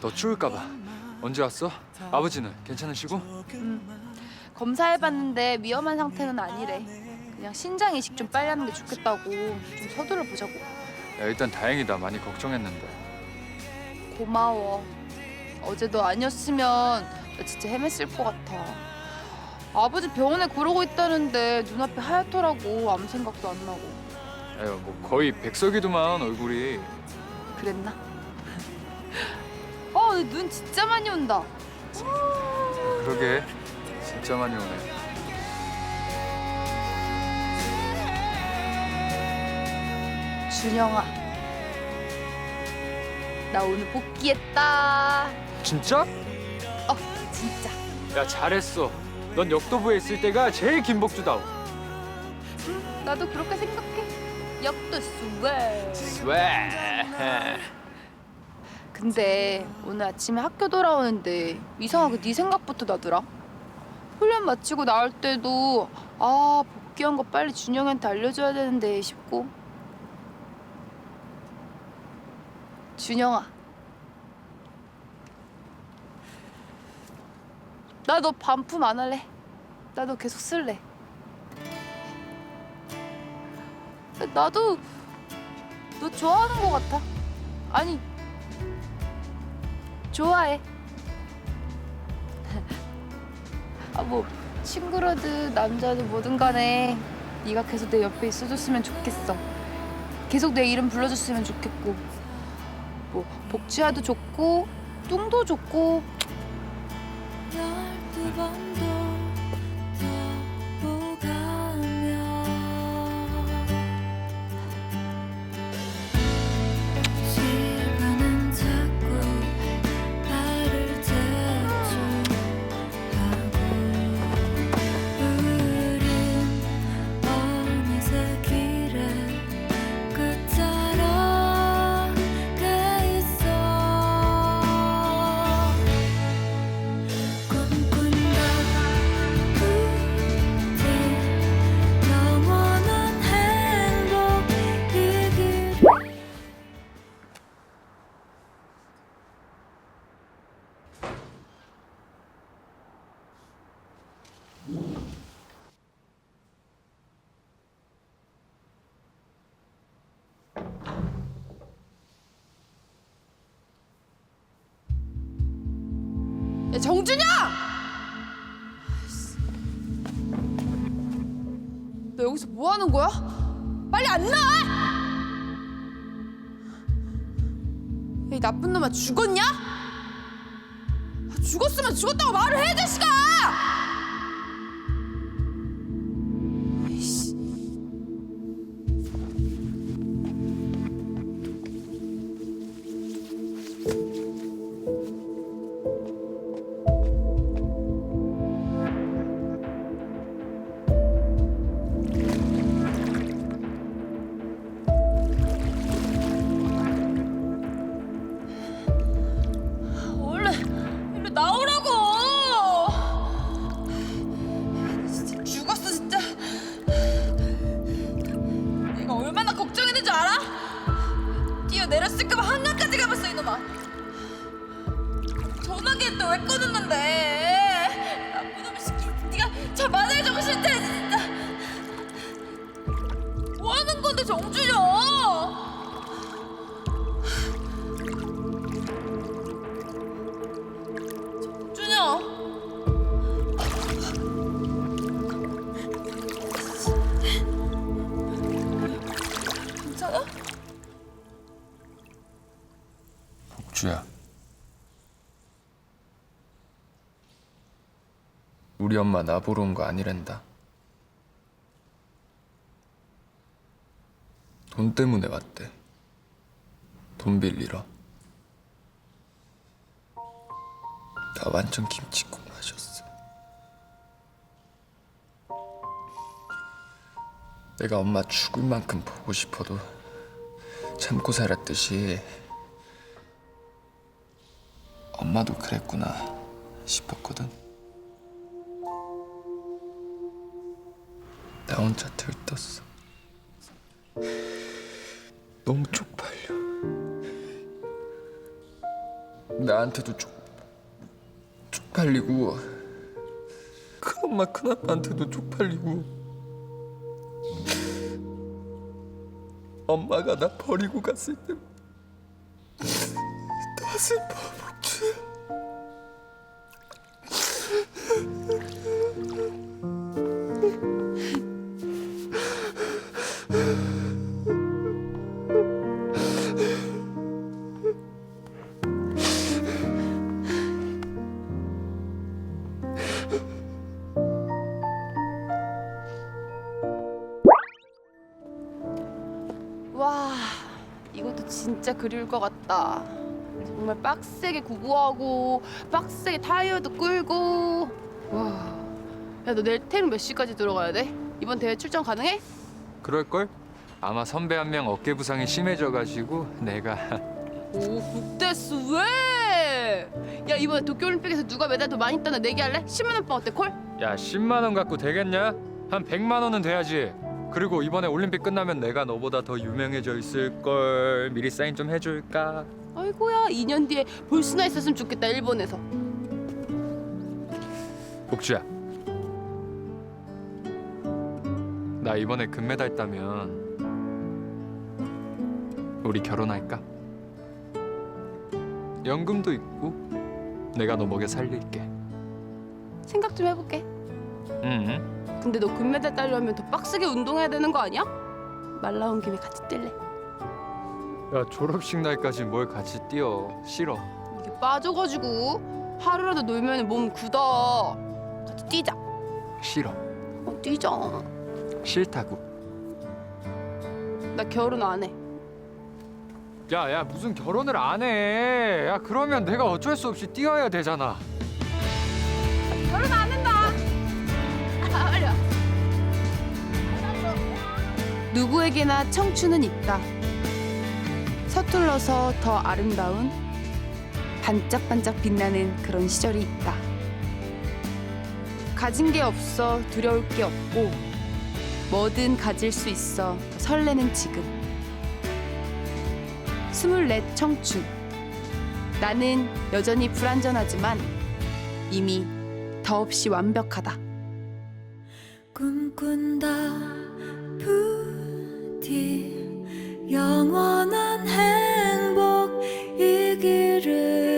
너 추울까봐. 언제 왔어? 아버지는 괜찮으시고? 검사해봤는데 위험한 상태는 아니래. 그냥 신장 이식 좀 빨리 하는 게 좋겠다고 좀 서둘러 보자고. 야, 일단 다행이다. 많이 걱정했는데. 고마워. 어제 너 아니었으면 나 진짜 헤맸을 것 같아. 아버지 병원에 그러고 있다는데 눈앞이 하얗더라고. 아무 생각도 안 나고. 에휴, 뭐 거의 백석이더만 얼굴이. 그랬나? 어, 내눈 진짜 많이 온다. 그러게 진짜 많이 오네. 준영아. 나 오늘 복귀했다. 진짜? 어, 진짜. 야 잘했어. 넌 역도부에 있을 때가 제일 김복주다워. 나도 그렇게 생각해. 역도 스웨. 스웨. 근데 오늘 아침에 학교 돌아오는데 이상하게 네 생각부터 나더라. 훈련 마치고 나올 때도 아 복귀한 거 빨리 준영이한테 알려줘야 되는데 싶고. 준영아. 나 너 반품 안 할래. 나 너 계속 쓸래. 나도 너 좋아하는 거 같아. 아니 좋아해. 아 뭐 친구라든 남자든 뭐든 간에 네가 계속 내 옆에 있어줬으면 좋겠어. 계속 내 이름 불러줬으면 좋겠고 뭐 복지화도 좋고 뚱도 좋고 열두 번 야 정준영! 너 여기서 뭐 하는 거야? 빨리 안 나와! 야, 이 나쁜 놈아 죽었냐? 아, 죽었으면 죽었다고 말을 해, 이 자식아! 뛰어내렸을까봐 한강까지 가봤어 이놈아. 전화기는 또왜 꺼냈는데? 나쁜 놈의 새끼, 네가 저 마늘 정신 차려 진짜. 뭐 하는 건데 정준영? 준영. 주야. 우리 엄마 나 보러 온 거 아니란다. 돈 때문에 왔대. 돈 빌리러. 나 완전 김치국 마셨어. 내가 엄마 죽을 만큼 보고 싶어도 참고 살았듯이 엄마도 그랬구나 싶었거든. 나 혼자 들떴어. 너무 쪽팔려. 나 나한테도 쪽 쪽팔리고 큰엄마 큰아빠한테도 쪽팔리고 엄마가 나 버리고 갔을 때 더 슬퍼 진짜 그리울 것 같다 정말 빡세게 구구하고 빡세게 타이어도 끌고 와 야 너 내일 태릉 몇 시까지 들어가야 돼? 이번 대회 출전 가능해? 그럴걸? 아마 선배 한 명 어깨 부상이 심해져가지고 내가 오 국대수 왜? 야 이번에 도쿄올림픽에서 누가 메달 더 많이 따나 내기할래? 10만 원빵 어때 콜? 야 10만 원 갖고 되겠냐? 한 100만 원은 돼야지 그리고 이번에 올림픽 끝나면 내가 너보다 더 유명해져 있을 걸 미리 사인 좀 해줄까? 아이고야 2년 뒤에 볼 수나 있었으면 좋겠다 일본에서 복주야 나 이번에 금메달 따면 우리 결혼할까? 연금도 있고 내가 너 먹여 살릴게 생각 좀 해볼게 응. 근데 너 금메달 따려면 더 빡세게 운동해야 되는 거 아니야? 말 나온 김에 같이 뛸래. 야 졸업식 날까지 뭘 같이 뛰어? 싫어. 이게 빠져가지고 하루라도 놀면 몸 굳어. 같이 뛰자. 싫어. 어, 뛰자. 싫다고. 나 결혼 안 해. 야야 무슨 결혼을 안해야 그러면 내가 어쩔 수 없이 뛰어야 되잖아 누구에게나 청춘은 있다. 서툴러서 더 아름다운 반짝반짝 빛나는 그런 시절이 있다. 가진 게 없어 두려울 게 없고 뭐든 가질 수 있어 더 설레는 지금. 스물넷 청춘. 나는 여전히 불완전하지만 이미 더없이 완벽하다. 꿈꾼다 영원한 행복이기를